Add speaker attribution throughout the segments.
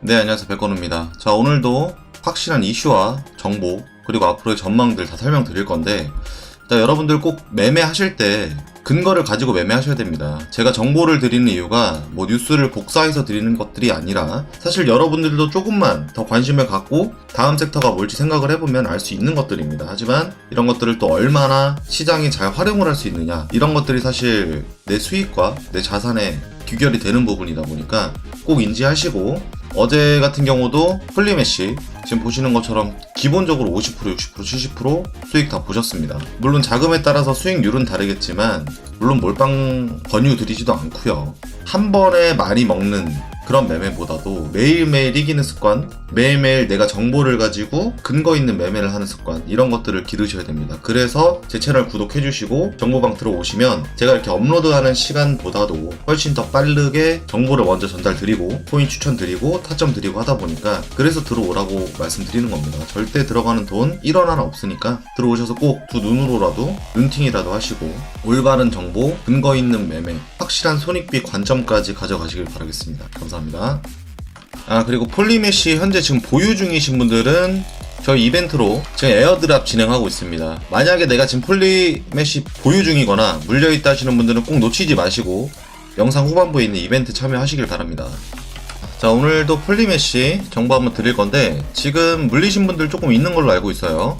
Speaker 1: 네, 안녕하세요. 백건우입니다. 자, 오늘도 확실한 이슈와 정보, 그리고 앞으로의 전망들 다 설명드릴 건데, 일단 여러분들 꼭 매매하실 때 근거를 가지고 매매하셔야 됩니다. 제가 정보를 드리는 이유가 뭐 뉴스를 복사해서 드리는 것들이 아니라 사실 여러분들도 조금만 더 관심을 갖고 다음 섹터가 뭘지 생각을 해보면 알 수 있는 것들입니다. 하지만 이런 것들을 또 얼마나 시장이 잘 활용을 할 수 있느냐 이런 것들이 사실 내 수익과 내 자산에 귀결이 되는 부분이다 보니까 꼭 인지하시고 어제 같은 경우도 플리메시 지금 보시는 것처럼 기본적으로 50% 60% 70% 수익 다 보셨습니다. 물론 자금에 따라서 수익률은 다르겠지만 물론 몰빵 권유 드리지도 않고요. 한 번에 많이 먹는 그런 매매보다도 매일매일 이기는 습관, 매일매일 내가 정보를 가지고 근거 있는 매매를 하는 습관, 이런 것들을 기르셔야 됩니다. 그래서 제 채널 구독해주시고 정보방 들어오시면 제가 이렇게 업로드하는 시간보다도 훨씬 더 빠르게 정보를 먼저 전달드리고 코인 추천드리고 타점 드리고 하다 보니까 그래서 들어오라고 말씀드리는 겁니다. 절대 들어가는 돈 1원 하나 없으니까 들어오셔서 꼭 두 눈으로라도 눈팅이라도 하시고 올바른 정보, 근거 있는 매매, 확실한 손익비 관점까지 가져가시길 바라겠습니다. 감사합니다. 아 그리고 폴리메시 현재 지금 보유 중이신 분들은 저희 이벤트로 지금 에어드랍 진행하고 있습니다. 만약에 내가 지금 폴리메시 보유 중이거나 물려있다 하시는 분들은 꼭 놓치지 마시고 영상 후반부에 있는 이벤트 참여하시길 바랍니다. 자 오늘도 폴리메시 정보 한번 드릴 건데 지금 물리신 분들 조금 있는 걸로 알고 있어요.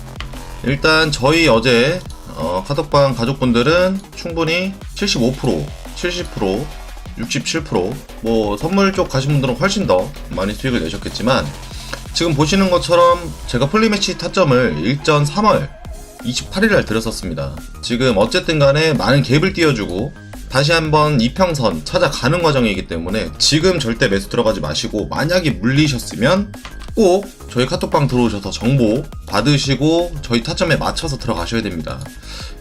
Speaker 1: 일단 저희 어제 어, 카톡방 가족분들은 충분히 75%, 70%, 67%뭐 선물 쪽 가신 분들은 훨씬 더 많이 수익을 내셨겠지만 지금 보시는 것처럼 제가 폴리매치 타점을 일전 3월 28일 날 들었었습니다. 지금 어쨌든 간에 많은 갭을 띄워주고 다시 한번 이평선 찾아가는 과정이기 때문에 지금 절대 매수 들어가지 마시고 만약에 물리셨으면 꼭 저희 카톡방 들어오셔서 정보 받으시고 저희 타점에 맞춰서 들어가셔야 됩니다.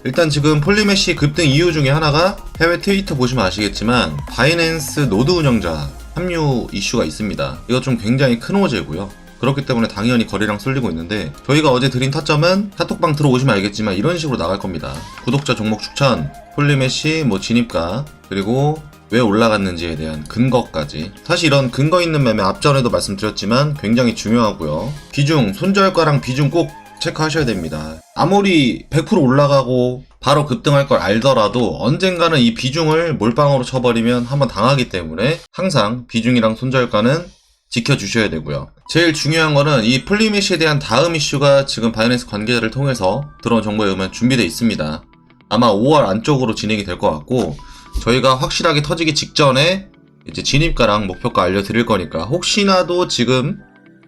Speaker 1: 일단 지금 폴리메시 급등 이유 중에 하나가 해외 트위터 보시면 아시겠지만 바이낸스 노드 운영자 합류 이슈가 있습니다. 이거 좀 굉장히 큰 호재고요. 그렇기 때문에 당연히 거래량 쏠리고 있는데 저희가 어제 드린 타점은 카톡방 들어오시면 알겠지만 이런 식으로 나갈 겁니다. 구독자 종목 추천, 폴리메시 뭐 진입가 그리고 왜 올라갔는지에 대한 근거까지 사실 이런 근거 있는 매매 앞전에도 말씀드렸지만 굉장히 중요하고요. 비중, 손절가랑 비중 꼭 체크하셔야 됩니다. 아무리 100% 올라가고 바로 급등할 걸 알더라도 언젠가는 이 비중을 몰빵으로 쳐버리면 한번 당하기 때문에 항상 비중이랑 손절가는 지켜주셔야 되고요. 제일 중요한 거는 이 플리메시에 대한 다음 이슈가 지금 바이낸스 관계자를 통해서 들어온 정보에 의하면 준비되어 있습니다. 아마 5월 안쪽으로 진행이 될 것 같고 저희가 확실하게 터지기 직전에 이제 진입가랑 목표가 알려드릴 거니까 혹시나도 지금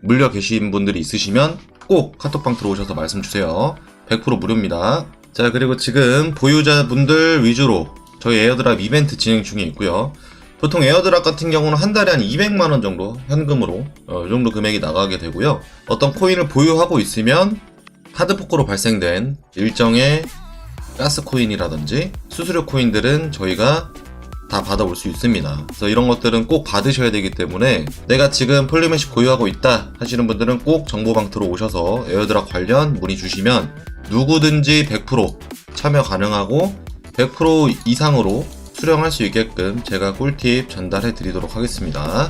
Speaker 1: 물려 계신 분들이 있으시면 꼭 카톡방 들어오셔서 말씀 주세요. 100% 무료입니다. 자 그리고 지금 보유자분들 위주로 저희 에어드랍 이벤트 진행 중에 있고요. 보통 에어드랍 같은 경우는 한 달에 한 200만원 정도 현금으로 어, 이 정도 금액이 나가게 되고요. 어떤 코인을 보유하고 있으면 하드포크로 발생된 일정의 가스 코인이라든지 수수료 코인들은 저희가 다 받아올 수 있습니다. 그래서 이런 것들은 꼭 받으셔야 되기 때문에 내가 지금 폴리메시 보유하고 있다 하시는 분들은 꼭 정보방 들어오셔서 에어드랍 관련 문의 주시면 누구든지 100% 참여 가능하고 100% 이상으로 수령할 수 있게끔 제가 꿀팁 전달해 드리도록 하겠습니다.